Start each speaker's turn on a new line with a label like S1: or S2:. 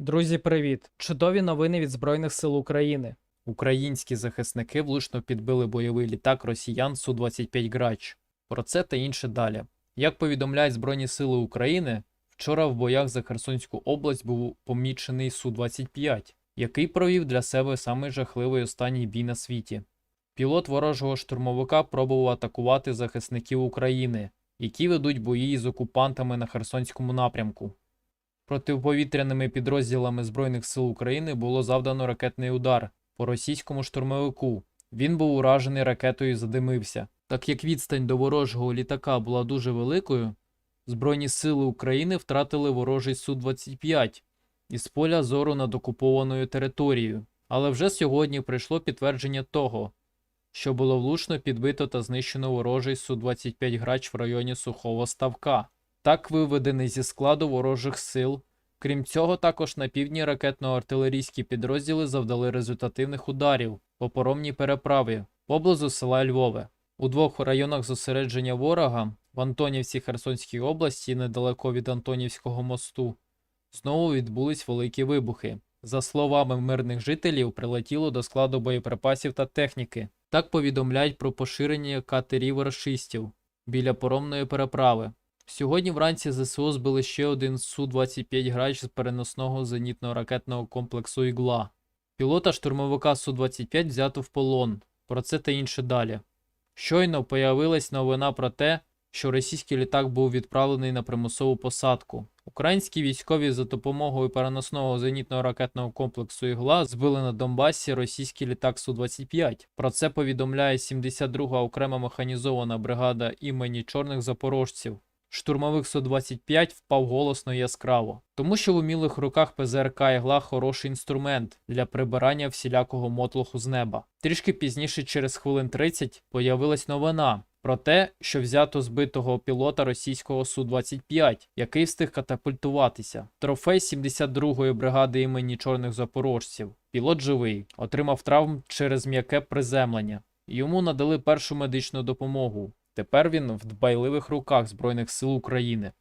S1: Друзі, привіт! Чудові новини від Збройних сил України.
S2: Українські захисники влучно підбили бойовий літак росіян Су-25 Грач. Про це та інше далі. Як повідомляють Збройні Сили України, вчора в боях за Херсонську область був помічений Су-25, який провів для себе самий жахливий останній бій на світі. Пілот ворожого штурмовика пробував атакувати захисників України, які ведуть бої з окупантами на Херсонському напрямку. Протиповітряними підрозділами Збройних сил України було завдано ракетний удар по російському штурмовику. Він був уражений ракетою і задимився. Так як відстань до ворожого літака була дуже великою, Збройні сили України втратили ворожий Су-25 із поля зору над окупованою територією. Але вже сьогодні прийшло підтвердження того, що було влучно підбито та знищено ворожий Су-25 грач в районі Сухого Ставка. Так виведений зі складу ворожих сил. Крім цього, також на півдні ракетно-артилерійські підрозділи завдали результативних ударів по поромній переправі поблизу села Львове. У двох районах зосередження ворога в Антонівці Херсонській області, недалеко від Антонівського мосту, знову відбулись великі вибухи. За словами мирних жителів, прилетіло до складу боєприпасів та техніки. Так повідомляють про поширення катерів рашистів біля поромної переправи. Сьогодні вранці ЗСУ збили ще один Су-25 грач з переносного зенітно-ракетного комплексу Ігла. Пілота штурмовика Су-25 взято в полон. Про це та інше далі. Щойно появилась новина про те, що російський літак був відправлений на примусову посадку. Українські військові за допомогою переносного зенітно-ракетного комплексу Ігла збили на Донбасі російський літак Су-25. Про це повідомляє 72-га окрема механізована бригада імені чорних запорожців. Штурмовик Су-25 впав голосно і яскраво, тому що в умілих руках ПЗРК Ігла хороший інструмент для прибирання всілякого мотлоху з неба. Трішки пізніше, через хвилин 30, появилась новина про те, що взято збитого пілота російського Су-25, який встиг катапультуватися. Трофей 72-ї бригади імені чорних запорожців. Пілот живий, отримав травм через м'яке приземлення. Йому надали першу медичну допомогу. Тепер він в дбайливих руках Збройних сил України.